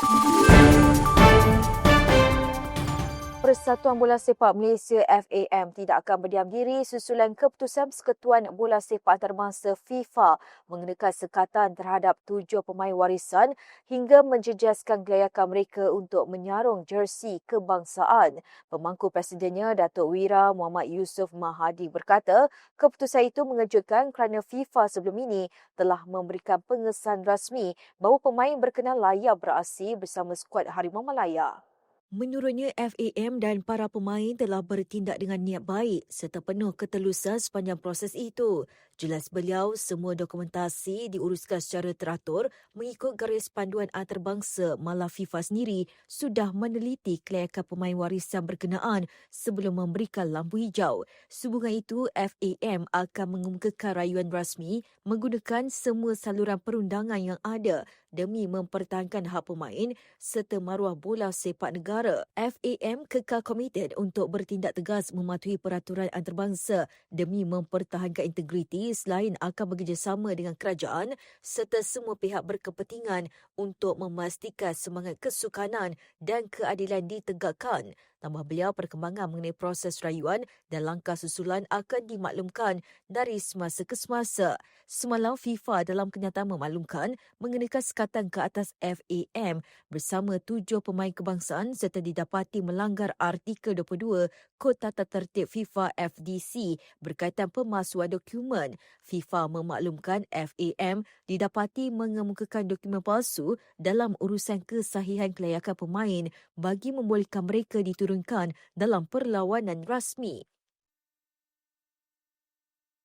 thank you Persatuan Bola Sepak Malaysia FAM tidak akan berdiam diri susulan keputusan Persekutuan Bola Sepak Antarabangsa FIFA mengenakan sekatan terhadap tujuh pemain warisan hingga menjejaskan kelayakan mereka untuk menyarung jersey kebangsaan. Pemangku presidennya Datuk Wira Muhammad Yusof Mahadi berkata, keputusan itu mengejutkan kerana FIFA sebelum ini telah memberikan pengesahan rasmi bahawa pemain berkenan layak beraksi bersama skuad Harimau Malaya. Menurutnya, FAM dan para pemain telah bertindak dengan niat baik serta penuh ketelusan sepanjang proses itu. Jelas beliau, semua dokumentasi diuruskan secara teratur mengikut garis panduan antarabangsa malah FIFA sendiri sudah meneliti kelayakan pemain warisan berkenaan sebelum memberikan lampu hijau. Sehubungan itu, FAM akan mengemukakan rayuan rasmi menggunakan semua saluran perundangan yang ada demi mempertahankan hak pemain serta maruah bola sepak negara. FAM kekal komited untuk bertindak tegas mematuhi peraturan antarabangsa demi mempertahankan integriti selain akan bekerjasama dengan kerajaan serta semua pihak berkepentingan untuk memastikan semangat kesukanan dan keadilan ditegakkan. Tambah beliau perkembangan mengenai proses rayuan dan langkah susulan akan dimaklumkan dari semasa ke semasa. Semalam FIFA dalam kenyataan memaklumkan mengenakan sekatan ke atas FAM bersama tujuh pemain kebangsaan serta didapati melanggar artikel 22 Kod Tata Tertib FIFA FDC berkaitan pemalsuan dokumen. FIFA memaklumkan FAM didapati mengemukakan dokumen palsu dalam urusan kesahihan kelayakan pemain bagi membolehkan mereka diturunkan dalam perlawanan rasmi.